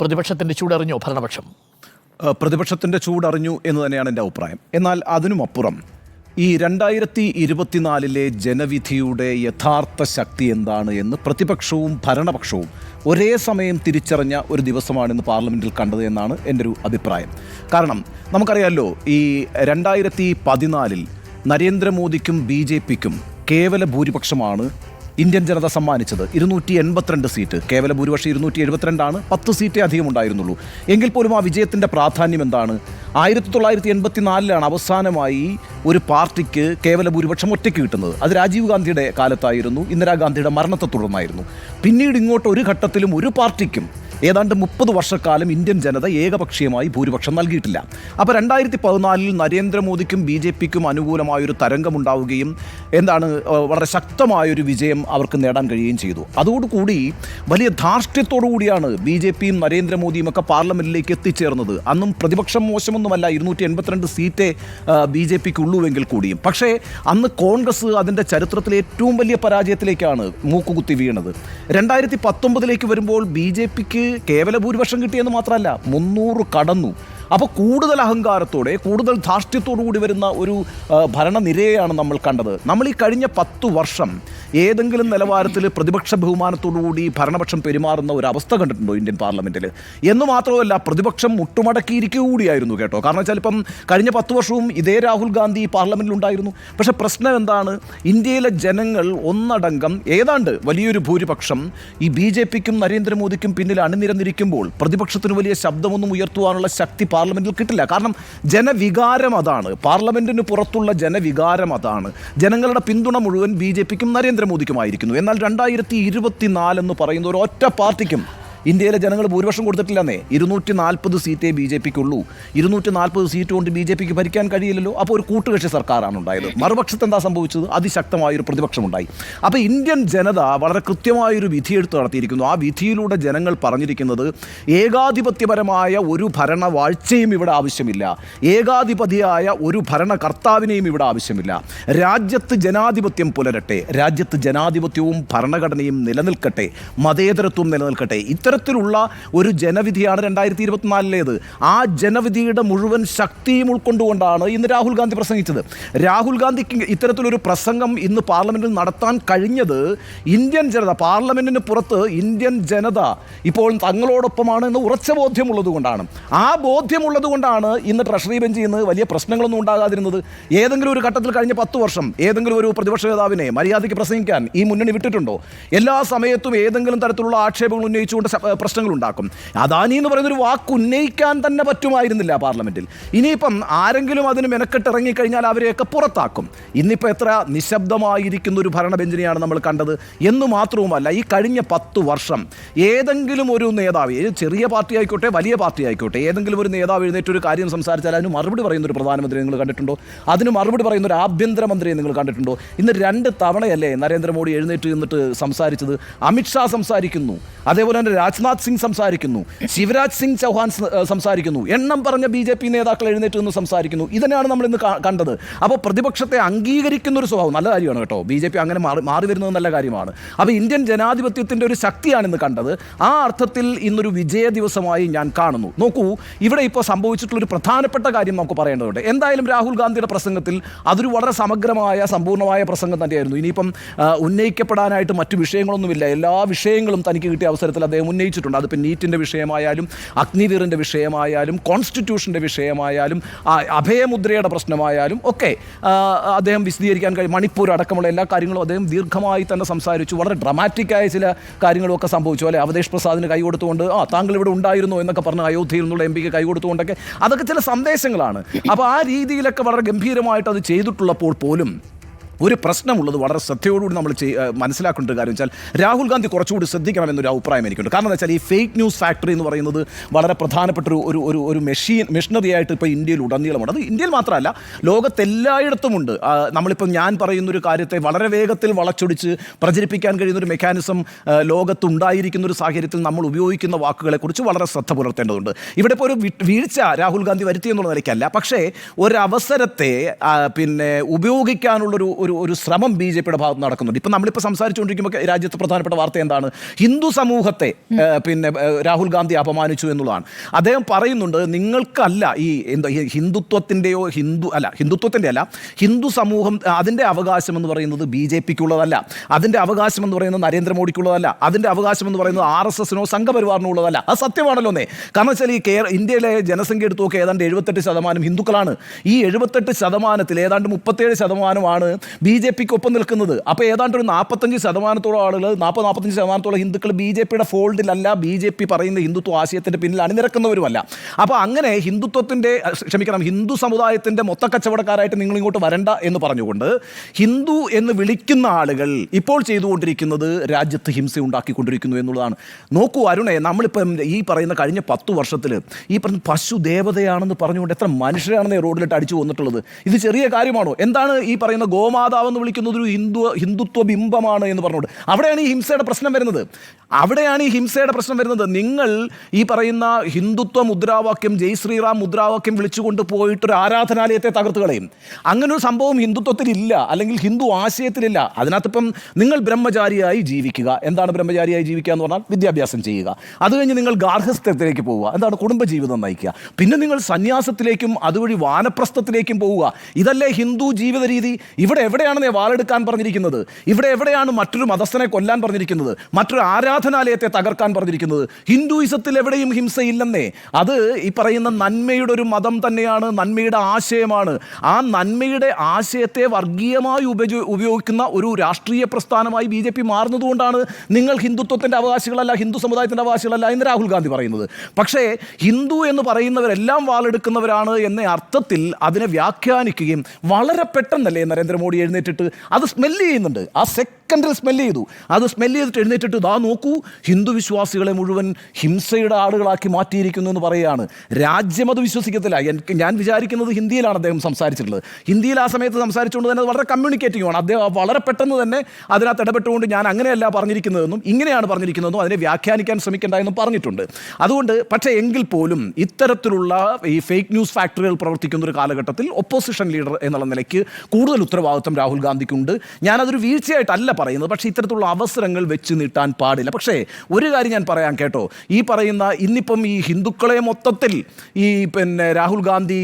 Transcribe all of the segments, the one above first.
പ്രതിപക്ഷത്തിന്റെ ചൂടറിഞ്ഞോ ഭരണപക്ഷം. പ്രതിപക്ഷത്തിന്റെ ചൂടറിഞ്ഞു എന്ന് തന്നെയാണ് എന്റെ അഭിപ്രായം. എന്നാൽ അതിനുമപ്പുറം ഈ രണ്ടായിരത്തി ഇരുപത്തിനാലിലെ ജനവിധിയുടെ യഥാർത്ഥ ശക്തി എന്താണ് എന്ന് പ്രതിപക്ഷവും ഭരണപക്ഷവും ഒരേ സമയം തിരിച്ചറിഞ്ഞ ഒരു ദിവസമാണ് ഇന്ന് പാർലമെന്റിൽ കണ്ടത് എന്നാണ് എന്റെ ഒരു അഭിപ്രായം. കാരണം നമുക്കറിയാമല്ലോ ഈ രണ്ടായിരത്തി പതിനാലിൽ നരേന്ദ്രമോദിക്കും ബി ജെ പിക്കും കേവല ഭൂരിപക്ഷമാണ് ഇന്ത്യൻ ജനത സമ്മാനിച്ചത് ഇരുന്നൂറ്റി എൺപത്തിരണ്ട് സീറ്റ്. കേവല ഭൂരിപക്ഷം ഇരുന്നൂറ്റി എഴുപത്തിരണ്ടാണ്. പത്ത് സീറ്റേ അധികം ഉണ്ടായിരുന്നുള്ളൂ. എങ്കിൽ പോലും ആ വിജയത്തിന്റെ പ്രാധാന്യം എന്താണ്? ആയിരത്തി തൊള്ളായിരത്തി എൺപത്തിനാലിലാണ് അവസാനമായി ഒരു പാർട്ടിക്ക് കേവല ഭൂരിപക്ഷം ഒറ്റയ്ക്ക് കിട്ടുന്നത്. അത് രാജീവ് ഗാന്ധിയുടെ കാലത്തായിരുന്നു. ഇന്ദിരാഗാന്ധിയുടെ മരണത്തെ തുടർന്നായിരുന്നു. പിന്നീട് ഇങ്ങോട്ട് ഒരു ഘട്ടത്തിലും ഒരു പാർട്ടിക്കും ഏതാണ്ട് മുപ്പത് വർഷക്കാലം ഇന്ത്യൻ ജനത ഏകപക്ഷീയമായി ഭൂരിപക്ഷം നൽകിയിട്ടില്ല. അപ്പോൾ രണ്ടായിരത്തി പതിനാലിൽ നരേന്ദ്രമോദിക്കും ബി ജെ പിക്കും അനുകൂലമായൊരു തരംഗമുണ്ടാവുകയും എന്താണ് വളരെ ശക്തമായൊരു വിജയം അവർക്ക് നേടാൻ കഴിയുകയും ചെയ്തു. അതോടുകൂടി വലിയ ധാർഷ്ട്യത്തോടു കൂടിയാണ് ബി ജെ പിയും നരേന്ദ്രമോദിയും ഒക്കെ പാർലമെന്റിലേക്ക് എത്തിച്ചേർന്നത്. അന്നും പ്രതിപക്ഷം മോശമൊന്നുമല്ല ഇരുന്നൂറ്റി എൺപത്തിരണ്ട് സീറ്റേ ബി ജെ പിക്ക് ഉള്ളൂവെങ്കിൽ കൂടിയും. പക്ഷേ അന്ന് കോൺഗ്രസ് അതിന്റെ ചരിത്രത്തിലെ ഏറ്റവും വലിയ പരാജയത്തിലേക്കാണ് മൂക്കുകുത്തി വീണത്. രണ്ടായിരത്തി പത്തൊമ്പതിലേക്ക് വരുമ്പോൾ ബി ജെ പിക്ക് കേവല ഭൂരിപക്ഷം കിട്ടിയെന്ന് മാത്രമല്ല മുന്നൂറ് കടന്നു. അപ്പോൾ കൂടുതൽ അഹങ്കാരത്തോടെ കൂടുതൽ ധാർഷ്ട്യത്തോടു കൂടി വരുന്ന ഒരു ഭരണനിരയെയാണ് നമ്മൾ കണ്ടത്. നമ്മൾ ഈ കഴിഞ്ഞ പത്ത് വർഷം ഏതെങ്കിലും നിലവാരത്തിൽ പ്രതിപക്ഷ ബഹുമാനത്തോടു കൂടി ഭരണപക്ഷം പെരുമാറുന്ന ഒരു അവസ്ഥ കണ്ടിട്ടുണ്ടോ ഇന്ത്യൻ പാർലമെന്റിൽ എന്ന് മാത്രമല്ല പ്രതിപക്ഷം മുട്ടുമടക്കിയിരിക്കുക കൂടിയായിരുന്നു കേട്ടോ. കാരണം വെച്ചാൽ ഇപ്പം കഴിഞ്ഞ പത്ത് വർഷവും ഇതേ രാഹുൽ ഗാന്ധി പാർലമെന്റിൽ ഉണ്ടായിരുന്നു. പക്ഷേ പ്രശ്നം എന്താണ്? ഇന്ത്യയിലെ ജനങ്ങൾ ഒന്നടങ്കം ഏതാണ്ട് വലിയൊരു ഭൂരിപക്ഷം ഈ ബി ജെ പിക്കും നരേന്ദ്രമോദിക്കും പിന്നിൽ അണിനിരന്നിരിക്കുമ്പോൾ പ്രതിപക്ഷത്തിന് വലിയ ശബ്ദമൊന്നും ഉയർത്തുവാനുള്ള ശക്തി പാർലമെന്റിൽ കിട്ടില്ല. കാരണം ജനവികാരം അതാണ്. പാർലമെന്റിന് പുറത്തുള്ള ജനവികാരം അതാണ്. ജനങ്ങളുടെ പിന്തുണ മുഴുവൻ ബി ജെ പിക്കും നരേന്ദ്രമോദിക്കുമായിരിക്കുന്നു. എന്നാൽ രണ്ടായിരത്തി ഇരുപത്തിനാലെന്ന് പറയുന്ന ഒരു ഒറ്റ പാർട്ടിക്കും ഇന്ത്യയിലെ ജനങ്ങൾ ഭൂരിപക്ഷം കൊടുത്തിട്ടില്ലെന്നേ. ഇരുന്നൂറ്റി നാൽപ്പത് സീറ്റേ ബി ജെ പിക്കുള്ളൂ. ഇരുന്നൂറ്റി നാൽപ്പത് സീറ്റ് കൊണ്ട് ബി ജെ പിക്ക് ഭരിക്കാൻ കഴിയില്ലല്ലോ. അപ്പോൾ ഒരു കൂട്ടുകക്ഷി സർക്കാരാണ് ഉണ്ടായത്. മറുപക്ഷത്ത് എന്താ സംഭവിച്ചത്? അതിശക്തമായൊരു പ്രതിപക്ഷമുണ്ടായി. അപ്പോൾ ഇന്ത്യൻ ജനത വളരെ കൃത്യമായൊരു വിധിയെടുത്ത് നടത്തിയിരിക്കുന്നു. ആ വിധിയിലൂടെ ജനങ്ങൾ പറഞ്ഞിരിക്കുന്നത് ഏകാധിപത്യപരമായ ഒരു ഭരണവാഴ്ചയും ഇവിടെ ആവശ്യമില്ല. ഏകാധിപതിയായ ഒരു ഭരണകർത്താവിനെയും ഇവിടെ ആവശ്യമില്ല. രാജ്യത്ത് ജനാധിപത്യം പുലരട്ടെ. രാജ്യത്ത് ജനാധിപത്യവും ഭരണഘടനയും നിലനിൽക്കട്ടെ. മതേതരത്വം നിലനിൽക്കട്ടെ. ഇത്തരത്തിലുള്ള ഒരു ജനവിധിയാണ് രണ്ടായിരത്തി ഇരുപത്തിനാലിലേത് ആ ജനവിധിയുടെ മുഴുവൻ ശക്തിയും ഉൾക്കൊണ്ടുകൊണ്ടാണ് ഇന്ന് രാഹുൽ ഗാന്ധി പ്രസംഗിച്ചത്. രാഹുൽ ഗാന്ധിക്ക് ഇത്തരത്തിലൊരു പ്രസംഗം ഇന്ന് പാർലമെന്റിൽ നടത്താൻ കഴിഞ്ഞത് ഇന്ത്യൻ ജനത പാർലമെന്റിന് പുറത്ത് ഇന്ത്യൻ ജനത ഇപ്പോൾ തങ്ങളോടൊപ്പമാണ് എന്ന് ഉറച്ച ബോധ്യമുള്ളത് കൊണ്ടാണ് ആ ബോധ്യമുള്ളത് കൊണ്ടാണ് ഇന്ന് ട്രഷറി ബെഞ്ചിൽ നിന്ന് വലിയ പ്രശ്നങ്ങളൊന്നും ഉണ്ടാകാതിരുന്നത്. ഏതെങ്കിലും ഒരു ഘട്ടത്തിൽ കഴിഞ്ഞ പത്ത് വർഷം ഏതെങ്കിലും ഒരു പ്രതിപക്ഷ നേതാവിനെ മര്യാദയ്ക്ക് പ്രസംഗിക്കാൻ ഈ മുന്നണി വിട്ടിട്ടുണ്ടോ? എല്ലാ സമയത്തും ഏതെങ്കിലും തരത്തിലുള്ള ആക്ഷേപങ്ങൾ ഉന്നയിച്ചുകൊണ്ട് ഉണ്ടാക്കും അദാനി എന്ന് പറയുന്ന ഒരു വാക്ക് ഉന്നയിക്കാൻ തന്നെ പറ്റുമായിരുന്നില്ല പാർലമെന്റിൽ. ഇനിയിപ്പം ആരെങ്കിലും അതിന് മെനക്കെട്ട് ഇറങ്ങിക്കഴിഞ്ഞാൽ അവരെയൊക്കെ പുറത്താക്കും. ഇന്നിപ്പോൾ എത്ര നിശബ്ദമായിരിക്കുന്ന ഒരു ഭരണ ബെഞ്ചിനെയാണ് നമ്മൾ കണ്ടത് എന്ന് മാത്രവുമല്ല ഈ കഴിഞ്ഞ പത്ത് വർഷം ഏതെങ്കിലും ഒരു നേതാവ് ഏത് ചെറിയ പാർട്ടി ആയിക്കോട്ടെ വലിയ പാർട്ടി ആയിക്കോട്ടെ ഏതെങ്കിലും ഒരു നേതാവ് എഴുന്നേറ്റ് ഒരു കാര്യം സംസാരിച്ചാൽ അതിന് മറുപടി പറയുന്ന ഒരു പ്രധാനമന്ത്രി നിങ്ങൾ കണ്ടിട്ടുണ്ടോ? അതിന് മറുപടി പറയുന്ന ഒരു ആഭ്യന്തരമന്ത്രിയെ നിങ്ങൾ കണ്ടിട്ടുണ്ടോ? ഇന്ന് രണ്ട് തവണയല്ലേ നരേന്ദ്രമോദി എഴുന്നേറ്റ് നിന്നിട്ട് സംസാരിച്ചത്. അമിത്ഷാ സംസാരിക്കുന്നു. അതേപോലെ തന്നെ രാജ്നാഥ് സിംഗ് സംസാരിക്കുന്നു. ശിവരാജ് സിംഗ് ചൗഹാൻ സംസാരിക്കുന്നു. എണ്ണം പറഞ്ഞ ബി ജെ പി നേതാക്കൾ എഴുന്നേറ്റ് നിന്ന് സംസാരിക്കുന്നു. ഇതിനാണ് നമ്മൾ ഇന്ന് കണ്ടത്. അപ്പോൾ പ്രതിപക്ഷത്തെ അംഗീകരിക്കുന്ന ഒരു സ്വഭാവം നല്ല കാര്യമാണ് കേട്ടോ. ബി ജെ പി അങ്ങനെ മാറി മാറി വരുന്നത് നല്ല കാര്യമാണ്. അപ്പോൾ ഇന്ത്യൻ ജനാധിപത്യത്തിന്റെ ഒരു ശക്തിയാണ് ഇന്ന് കണ്ടത്. ആ അർത്ഥത്തിൽ ഇന്നൊരു വിജയ ദിവസമായി ഞാൻ കാണുന്നു. നോക്കൂ ഇവിടെ ഇപ്പോൾ സംഭവിച്ചിട്ടുള്ള ഒരു പ്രധാനപ്പെട്ട കാര്യം നമുക്ക് പറയേണ്ടതുണ്ട്. എന്തായാലും രാഹുൽ ഗാന്ധിയുടെ പ്രസംഗത്തിൽ അതൊരു വളരെ സമഗ്രമായ സമ്പൂർണമായ പ്രസംഗം തന്നെയായിരുന്നു. ഇനിയിപ്പം ഉന്നയിക്കപ്പെടാനായിട്ട് മറ്റു വിഷയങ്ങളൊന്നുമില്ല. എല്ലാ വിഷയങ്ങളും തനിക്ക് കിട്ടിയ അവസരത്തിൽ അദ്ദേഹം ഉന്നയിച്ചിട്ടുണ്ട്. അതിപ്പോൾ നീറ്റിന്റെ വിഷയമായാലും അഗ്നിവീറിന്റെ വിഷയമായാലും കോൺസ്റ്റിറ്റ്യൂഷന്റെ വിഷയമായാലും അഭയമുദ്രയുടെ പ്രശ്നമായാലും ഒക്കെ അദ്ദേഹം വിശദീകരിക്കാൻ കഴിയും. മണിപ്പൂർ അടക്കമുള്ള എല്ലാ കാര്യങ്ങളും അദ്ദേഹം ദീർഘമായി തന്നെ സംസാരിച്ചു. വളരെ ഡ്രമാറ്റിക്കായ ചില കാര്യങ്ങളൊക്കെ സംഭവിച്ചു. അല്ലെ? അവതേഷ് പ്രസാദിന് കൈ കൊടുത്തുകൊണ്ട് ആ താങ്കൾ ഇവിടെ ഉണ്ടായിരുന്നു എന്നൊക്കെ പറഞ്ഞ് അയോധ്യയിൽ നിന്നുള്ള എം പിക്ക് കൈ കൊടുത്തുകൊണ്ടൊക്കെ. അതൊക്കെ ചില സന്ദേശങ്ങളാണ്. അപ്പോൾ ആ രീതിയിലൊക്കെ വളരെ ഗംഭീരമായിട്ട് അത് ചെയ്തിട്ടുള്ളപ്പോൾ പോലും ഒരു പ്രശ്നമുള്ളത് വളരെ ശ്രദ്ധയോടുകൂടി നമ്മൾ മനസ്സിലാക്കേണ്ട കാര്യം വെച്ചാൽ രാഹുൽ ഗാന്ധി കുറച്ചുകൂടി ശ്രദ്ധിക്കണം എന്നൊരു അഭിപ്രായം എനിക്കുണ്ട്. കാരണം വെച്ചാൽ ഈ ഫേക്ക് ന്യൂസ് ഫാക്ടറി എന്ന് പറയുന്നത് വളരെ പ്രധാനപ്പെട്ട ഒരു ഒരു ഒരു ഒരു മെഷീൻ മെഷീനറി ആയിട്ട് ഇപ്പോൾ ഇന്ത്യയിൽ ഉടനീളമുണ്ട്. അത് ഇന്ത്യയിൽ മാത്രമല്ല ലോകത്തെല്ലായിടത്തുമുണ്ട് നമ്മളിപ്പോൾ ഞാൻ പറയുന്ന ഒരു കാര്യത്തെ വളരെ വേഗത്തിൽ വളച്ചൊടിച്ച് പ്രചരിപ്പിക്കാൻ കഴിയുന്ന ഒരു മെക്കാനിസം ലോകത്തുണ്ടായിരിക്കുന്ന ഒരു സാഹചര്യത്തിൽ നമ്മൾ ഉപയോഗിക്കുന്ന വാക്കുകളെക്കുറിച്ച് വളരെ ശ്രദ്ധ പുലർത്തേണ്ടതുണ്ട്. ഇവിടെ ഇപ്പോൾ ഒരു വീഴ്ച രാഹുൽ ഗാന്ധി വരുത്തി എന്നുള്ള നിലയ്ക്കല്ല പക്ഷേ ഒരവസരത്തെ പിന്നെ ഉപയോഗിക്കാനുള്ളൊരു ഒരു ഒരു ശ്രമം ബി ജെ പിയുടെ ഭാഗത്ത് നടക്കുന്നുണ്ട്. ഇപ്പം നമ്മളിപ്പോൾ സംസാരിച്ചുകൊണ്ടിരിക്കുമ്പോൾ രാജ്യത്ത് പ്രധാനപ്പെട്ട വാർത്ത എന്താണ്? ഹിന്ദു സമൂഹത്തെ പിന്നെ രാഹുൽ ഗാന്ധി അപമാനിച്ചു എന്നുള്ളതാണ്. അദ്ദേഹം പറയുന്നുണ്ട് നിങ്ങൾക്കല്ല ഈ എന്താ ഹിന്ദുത്വത്തിന്റെയോ ഹിന്ദു അല്ല ഹിന്ദുത്വത്തിന്റെ അല്ല ഹിന്ദു സമൂഹം അതിന്റെ അവകാശം എന്ന് പറയുന്നത് ബി ജെ പിക്കുള്ളതല്ല. അതിന്റെ അവകാശം എന്ന് പറയുന്നത് നരേന്ദ്രമോദിക്കുള്ളതല്ല. അതിന്റെ അവകാശം എന്ന് പറയുന്നത് ആർ എസ് എസിനോ സംഘപരിവാറിനോ ഉള്ളതല്ല. അത് സത്യമാണല്ലോ എന്നേ കാരണം വെച്ചാൽ ഈ കേര ഇന്ത്യയിലെ ജനസംഖ്യ എടുത്തു നോക്കി ഏതാണ്ട് എഴുപത്തെട്ട് ശതമാനം ഹിന്ദുക്കളാണ്. ഈ എഴുപത്തെട്ട് ശതമാനത്തിൽ ഏതാണ്ട് മുപ്പത്തേഴ് ശതമാനമാണ് ബി ജെ പിക്ക് ഒപ്പം നിൽക്കുന്നത്. അപ്പോൾ ഏതാണ്ട് ഒരു നാൽപ്പത്തഞ്ച് ശതമാനത്തോളം ആളുകൾ നാൽപ്പത് നാൽപ്പത്തഞ്ച് ശതമാനത്തോളം ഹിന്ദുക്കൾ ബി ജെ പിയുടെ ഫോൾഡിലല്ല ബി ജെ പി പറയുന്ന ഹിന്ദുത്വ ആശയത്തിന്റെ പിന്നിൽ അണിനിരക്കുന്നവരുമല്ല. അപ്പോൾ അങ്ങനെ ഹിന്ദുത്വത്തിന്റെ ക്ഷമിക്കണം ഹിന്ദു സമുദായത്തിന്റെ മൊത്തക്കച്ചവടക്കാരായിട്ട് നിങ്ങൾ ഇങ്ങോട്ട് വരണ്ട എന്ന് പറഞ്ഞുകൊണ്ട് ഹിന്ദു എന്ന് വിളിക്കുന്ന ആളുകൾ ഇപ്പോൾ ചെയ്തുകൊണ്ടിരിക്കുന്നത് രാജ്യത്ത് ഹിംസ ഉണ്ടാക്കിക്കൊണ്ടിരിക്കുന്നു എന്നുള്ളതാണ്. നോക്കൂ അരുണേ നമ്മളിപ്പം ഈ പറയുന്ന കഴിഞ്ഞ പത്തു വർഷത്തിൽ ഈ പറഞ്ഞ പശു ദേവതയാണെന്ന് പറഞ്ഞുകൊണ്ട് എത്ര മനുഷ്യരാണെന്ന് റോഡിലിട്ട് അടിച്ചു വന്നിട്ടുള്ളത് ഇത് ചെറിയ കാര്യമാണോ? എന്താണ് ഈ പറയുന്ന ഗോമാതാവ് എന്ന് വിളിക്കുന്നത് ഒരു ഹിന്ദു ഹിന്ദുത്വ ബിംബമാണ് എന്ന് പറഞ്ഞുകൊണ്ട്. അവിടെയാണ് ഈ ഹിംസയുടെ പ്രശ്നം വരുന്നത്. അവിടെയാണ് ഈ ഹിംസയുടെ പ്രശ്നം വരുന്നത്. നിങ്ങൾ ഈ പറയുന്ന ഹിന്ദുത്വ മുദ്രാവാക്യം ജയ് ശ്രീറാം മുദ്രാവാക്യം വിളിച്ചുകൊണ്ട് പോയിട്ട് ഒരു ആരാധനാലയത്തെ തകർത്ത് കളയും. അങ്ങനെ ഒരു സംഭവം ഹിന്ദുത്വത്തിലില്ല അല്ലെങ്കിൽ ഹിന്ദു ആശയത്തിലില്ല. അതിനകത്തിപ്പം നിങ്ങൾ ബ്രഹ്മചാരിയായി ജീവിക്കുക. എന്താണ് ബ്രഹ്മചാരിയായി ജീവിക്കുക എന്ന് പറഞ്ഞാൽ വിദ്യാഭ്യാസം ചെയ്യുക. അത് കഴിഞ്ഞ് നിങ്ങൾ ഗാർഹസ്ഥ്യത്തിലേക്ക് പോവുക. എന്താണ് കുടുംബജീവിതം നയിക്കുക. പിന്നെ നിങ്ങൾ സന്യാസത്തിലേക്കും അതുവഴി വാനപ്രസ്ഥത്തിലേക്കും പോവുക. ഇതല്ലേ ഹിന്ദു ജീവിത രീതി? ഇവിടെ എവിടെയാണ് നീ വാളെടുക്കാൻ പറഞ്ഞിരിക്കുന്നത്. ഇവിടെ എവിടെയാണ് മറ്റൊരു മതസ്ഥനെ കൊല്ലാൻ പറഞ്ഞിരിക്കുന്നത്? മറ്റൊരു ആരാധനാലയത്തെ തകർക്കാൻ പറഞ്ഞിരിക്കുന്നത്? ഹിന്ദുയിസത്തിൽ എവിടെയും ഹിംസയില്ലെന്നേ. അത് ഈ പറയുന്ന നന്മയുടെ ഒരു മതം തന്നെയാണ് നന്മയുടെ ആശയമാണ്. ആ നന്മയുടെ ആശയത്തെ വർഗീയമായി ഉപജ ഉപയോഗിക്കുന്ന ഒരു രാഷ്ട്രീയ പ്രസ്ഥാനമായി ബി ജെ പി മാറുന്നതുകൊണ്ടാണ് നിങ്ങൾ ഹിന്ദുത്വത്തിന്റെ അവകാശികളല്ല ഹിന്ദു സമുദായത്തിന്റെ അവകാശികളല്ല എന്ന് രാഹുൽ ഗാന്ധി പറയുന്നത്. പക്ഷേ ഹിന്ദു എന്ന് പറയുന്നവരെല്ലാം വാളെടുക്കുന്നവരാണ് എന്ന അർത്ഥത്തിൽ അതിനെ വ്യാഖ്യാനിക്കുകയും വളരെ പെട്ടെന്നല്ലേ നരേന്ദ്രമോദി എഴുന്നേറ്റിട്ട് അത് സ്മെല്ല് ചെയ്യുന്നുണ്ട്. ആ സെക്കൻഡിൽ സ്മെല്ല് ചെയ്തു. അത് സ്മെല്ല് ചെയ്തിട്ട് എഴുന്നേറ്റിട്ട് ഇതാ നോക്കൂ ഹിന്ദു വിശ്വാസികളെ മുഴുവൻ ഹിംസയുടെ ആളുകളാക്കി മാറ്റിയിരിക്കുന്നു എന്ന് പറയുകയാണ്. രാജ്യം അത് വിശ്വസിക്കത്തില്ല. ഞാൻ വിചാരിക്കുന്നത് ഹിന്ദിയിലാണ് അദ്ദേഹം സംസാരിച്ചിട്ടുള്ളത്. ഹിന്ദിയിൽ ആ സമയത്ത് സംസാരിച്ചുകൊണ്ട് തന്നെ വളരെ കമ്മ്യൂണിക്കേറ്റിംഗ് ആണ്. അദ്ദേഹം വളരെ പെട്ടെന്ന് തന്നെ അതിനകത്ത് ഇടപെട്ടുകൊണ്ട് ഞാൻ അങ്ങനെയല്ല പറഞ്ഞിരിക്കുന്നതെന്നും ഇങ്ങനെയാണ് പറഞ്ഞിരിക്കുന്നതെന്നും അതിനെ വ്യാഖ്യാനിക്കാൻ ശ്രമിക്കേണ്ട എന്നും പറഞ്ഞിട്ടുണ്ട്. അതുകൊണ്ട് പക്ഷേ എങ്കിൽ പോലും ഇത്തരത്തിലുള്ള ഈ ഫേക്ക് ന്യൂസ് ഫാക്ടറികൾ പ്രവർത്തിക്കുന്ന ഒരു കാലഘട്ടത്തിൽ ഒപ്പോസിഷൻ ലീഡർ എന്നുള്ള നിലയ്ക്ക് കൂടുതൽ ഉത്തരവാദിത്വം രാഹുൽ ഗാന്ധിക്കുണ്ട്. ഞാനതൊരു വീഴ്ചയായിട്ടല്ല പറയുന്നത്. പക്ഷേ ഇത്തരത്തിലുള്ള അവസരങ്ങൾ വെച്ച് നീട്ടാൻ പാടില്ല. പക്ഷേ ഒരു കാര്യം ഞാൻ പറയാം കേട്ടോ. ഈ പറയുന്ന ഇന്നിപ്പം ഈ ഹിന്ദുക്കളെ മൊത്തത്തിൽ ഈ പിന്നെ രാഹുൽ ഗാന്ധി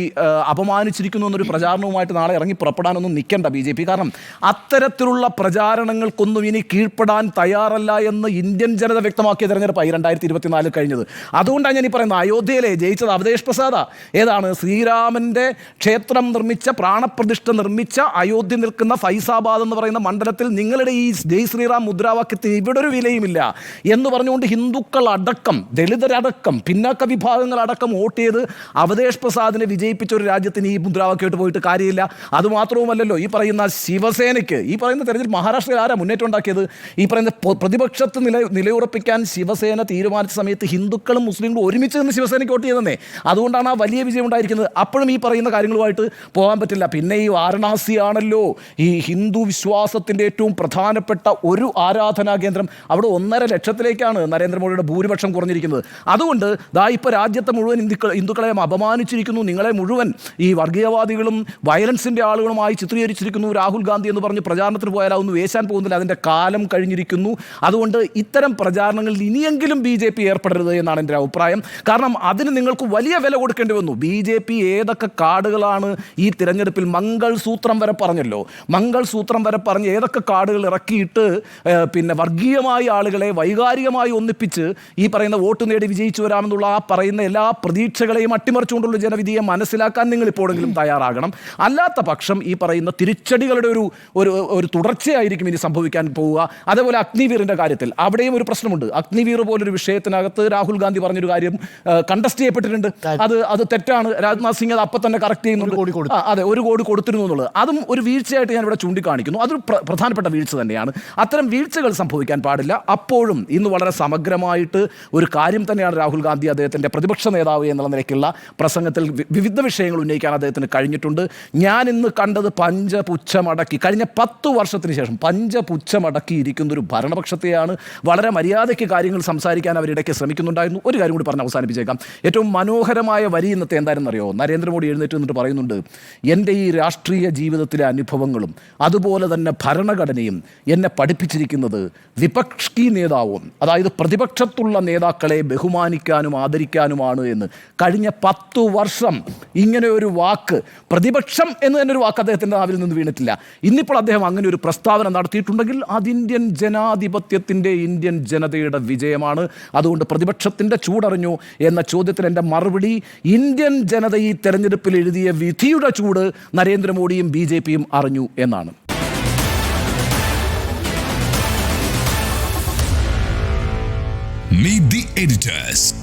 അപമാനിച്ചിരിക്കുന്നു എന്നൊരു പ്രചാരണവുമായിട്ട് നാളെ ഇറങ്ങി പുറപ്പെടാനൊന്നും നിൽക്കേണ്ട ബി ജെ പി. കാരണം അത്തരത്തിലുള്ള പ്രചാരണങ്ങൾക്കൊന്നും ഇനി കീഴ്പ്പെടാൻ തയ്യാറല്ല എന്ന് ഇന്ത്യൻ ജനത വ്യക്തമാക്കിയ തെരഞ്ഞെടുപ്പായി രണ്ടായിരത്തി ഇരുപത്തിനാലിൽ കഴിഞ്ഞത്. അതുകൊണ്ടാണ് ഞാൻ ഈ പറയുന്നത്. അയോധ്യയിലെ ജയിച്ചത് അവതേഷ് പ്രസാദ. ഏതാണ്? ശ്രീരാമന്റെ ക്ഷേത്രം നിർമ്മിച്ച പ്രാണപ്രതിഷ്ഠ നിർമ്മിച്ച അയോധ്യ നിൽക്കുന്ന ഫൈസാബാദ് എന്ന് പറയുന്ന മണ്ഡലത്തിൽ നിങ്ങളുടെ ഈ ജയ് ശ്രീറാം മുദ്രാവാക്യത്തിൽ ഇവിടെ ഒരു വിലയുമില്ല എന്ന് പറഞ്ഞുകൊണ്ട് ഹിന്ദുക്കൾ അടക്കം ദളിതരടക്കം പിന്നാക്ക വിഭാഗങ്ങൾ അടക്കം വോട്ട് ചെയ്ത് അവതേഷ് പ്രസാദിനെ വിജയിപ്പിച്ച ഒരു രാജ്യത്തിന് ഈ മുദ്രാവാക്യമായിട്ട് പോയിട്ട് കാര്യമില്ല. അതുമാത്രവുമല്ലല്ലോ ഈ പറയുന്ന ശിവസേനയ്ക്ക് ഈ പറയുന്ന തെരഞ്ഞെടുപ്പ് മഹാരാഷ്ട്രയിൽ ആരാ മുന്നേറ്റം ഉണ്ടാക്കിയത്? ഈ പറയുന്ന പ്രതിപക്ഷത്ത് നില നിലയുറപ്പിക്കാൻ ശിവസേന തീരുമാനിച്ച സമയത്ത് ഹിന്ദുക്കളും മുസ്ലിങ്ങളും ഒരുമിച്ച് നിന്ന് ശിവസേനയ്ക്ക് വോട്ട് ചെയ്തതന്നേ അതുകൊണ്ടാണ് ആ വലിയ വിജയം ഉണ്ടായിരിക്കുന്നത്. അപ്പോഴും ഈ പറയുന്ന കാര്യങ്ങളുമായിട്ട് പോകാൻ പറ്റില്ല. പിന്നെ ഈ വാരണാസി ആണല്ലോ ഈ ഹിന്ദു വിശ്വാസത്തിന്റെ ഏറ്റവും പ്രധാനപ്പെട്ട ഒരു ആരാധനാ കേന്ദ്രം അവിടെ ഒന്നര ലക്ഷത്തിലേക്കാണ് നരേന്ദ്രമോദിയുടെ ഭൂരിപക്ഷം കുറഞ്ഞിരിക്കുന്നത്. അതുകൊണ്ട് ദാ ഇപ്പോൾ രാജ്യത്തെ മുഴുവൻ ഹിന്ദുക്കൾ ഹിന്ദുക്കളെ അപമാനിച്ചിരിക്കുന്നു. നിങ്ങളെ മുഴുവൻ ഈ വർഗീയവാദികളും വയലൻസിന്റെ ആളുകളുമായി ചിത്രീകരിച്ചിരിക്കുന്നു രാഹുൽ ഗാന്ധി എന്ന് പറഞ്ഞ് പ്രചാരണത്തിന് പോയാൽ അതൊന്നും വേശാൻ പോകുന്നില്ല. അതിന്റെ കാലം കഴിഞ്ഞിരിക്കുന്നു. അതുകൊണ്ട് ഇത്തരം പ്രചാരണങ്ങളിൽ ഇനിയെങ്കിലും ബി ജെ പി ഏർപ്പെടരുത് എന്നാണ് എന്റെ അഭിപ്രായം. കാരണം അതിന് നിങ്ങൾക്ക് വലിയ വില കൊടുക്കേണ്ടി വന്നു. ബി ജെ പി ഏതൊക്കെ കാർഡുകളാണ് ഈ തിരഞ്ഞെടുപ്പിൽ മംഗൾ സൂത്രം വരെ പറഞ്ഞല്ലോ. മംഗൾസൂത്രം വരെ പറഞ്ഞ് ഏതൊക്കെ കാർഡുകൾ ഇറക്കിയിട്ട് പിന്നെ വർഗീയമായ ആളുകളെ വൈകാരികമായി ഒന്നിപ്പിച്ച് ഈ പറയുന്ന വോട്ട് നേടി വിജയിച്ചു വരാമെന്നുള്ള ആ പറയുന്ന എല്ലാ പ്രതീക്ഷകളെയും അട്ടിമറിച്ചുകൊണ്ടുള്ള ജനവിധിയെ മനസ്സിലാക്കാൻ നിങ്ങൾ ഇപ്പോഴെങ്കിലും തയ്യാറാകണം. അല്ലാത്ത പക്ഷം ഈ പറയുന്ന തിരിച്ചടികളുടെ ഒരു ഒരു ഒരു തുടർച്ചയായിരിക്കും ഇനി സംഭവിക്കാൻ പോവുക. അതേപോലെ അഗ്നിവീറിന്റെ കാര്യത്തിൽ അവിടെയും ഒരു പ്രശ്നമുണ്ട്. അഗ്നിവീർ പോലൊരു വിഷയത്തിനകത്ത് രാഹുൽ ഗാന്ധി പറഞ്ഞൊരു കാര്യം കണ്ടസ്റ്റ് ചെയ്യപ്പെട്ടിട്ടുണ്ട്. അത് അത് തെറ്റാണ്. രാജ്നാഥ് സിംഗ് അത് അപ്പം തന്നെ കറക്റ്റ് ചെയ്യുന്നുണ്ട്. അതെ ഒരു കോടി കൊടുത്തിരുന്നു എന്നുള്ളത്. അതും ഒരു വീഴ്ചയായിട്ട് ഞാൻ ഇവിടെ ചൂണ്ടിക്കാണിക്കുന്നു. അതൊരു പ്രധാനപ്പെട്ട വീഴ്ച തന്നെയാണ്. തന്നെയാണ്. അത്തരം വീഴ്ചകൾ സംഭവിക്കാൻ പാടില്ല. അപ്പോഴും ഇന്ന് വളരെ സമഗ്രമായിട്ട് ഒരു കാര്യം തന്നെയാണ് രാഹുൽ ഗാന്ധി അദ്ദേഹത്തിന്റെ പ്രതിപക്ഷ നേതാവ് എന്നുള്ള നിലയ്ക്കുള്ള പ്രസംഗത്തിൽ വിവിധ വിഷയങ്ങൾ ഉന്നയിക്കാൻ അദ്ദേഹത്തിന് കഴിഞ്ഞിട്ടുണ്ട്. ഞാൻ ഇന്ന് കണ്ടത് പഞ്ചപുച്ഛമടക്കി കഴിഞ്ഞ പത്തു വർഷത്തിന് ശേഷം പഞ്ചപുച്ഛമടക്കി ഇരിക്കുന്ന ഒരു ഭരണപക്ഷത്തെയാണ് വളരെ മര്യാദയ്ക്ക് കാര്യങ്ങൾ സംസാരിക്കാൻ അവരിടയ്ക്ക് ശ്രമിക്കുന്നുണ്ടായിരുന്നു. ഒരു കാര്യം കൂടി പറഞ്ഞ് അവസാനിപ്പിച്ചേക്കാം. ഏറ്റവും മനോഹരമായ വരി ഇന്നത്തെ എന്തായിരുന്നറിയോ നരേന്ദ്രമോദി എഴുന്നേറ്റ് എന്നിട്ട് പറയുന്നുണ്ട് എന്റെ ഈ രാഷ്ട്രീയ ജീവിതത്തിലെ അനുഭവങ്ങളും അതുപോലെ തന്നെ ഭരണഘടനയും എന്നെ പഠിപ്പിച്ചിരിക്കുന്നത് വിപക്ഷി നേതാവും അതായത് പ്രതിപക്ഷത്തുള്ള നേതാക്കളെ ബഹുമാനിക്കാനും ആദരിക്കാനുമാണ് എന്ന്. കഴിഞ്ഞ പത്തു വർഷം ഇങ്ങനെ ഒരു വാക്ക് പ്രതിപക്ഷം എന്ന് തന്നെ ഒരു വാക്ക് അദ്ദേഹത്തിന്റെ നാവിൽ നിന്ന് വീണിട്ടില്ല. ഇന്നിപ്പോൾ അദ്ദേഹം അങ്ങനെ ഒരു പ്രസ്താവന നടത്തിയിട്ടുണ്ടെങ്കിൽ അത് ഇന്ത്യൻ ജനാധിപത്യത്തിന്റെ ഇന്ത്യൻ ജനതയുടെ വിജയമാണ്. അതുകൊണ്ട് പ്രതിപക്ഷത്തിന്റെ ചൂടറിഞ്ഞു എന്ന ചോദ്യത്തിന് എന്റെ മറുപടി ഇന്ത്യൻ ജനത ഈ തെരഞ്ഞെടുപ്പിൽ എഴുതിയ വിധിയുടെ ചൂട് നരേന്ദ്രമോദിയും ബി ജെ പിയും അറിഞ്ഞു എന്നാണ്. Meet the editors.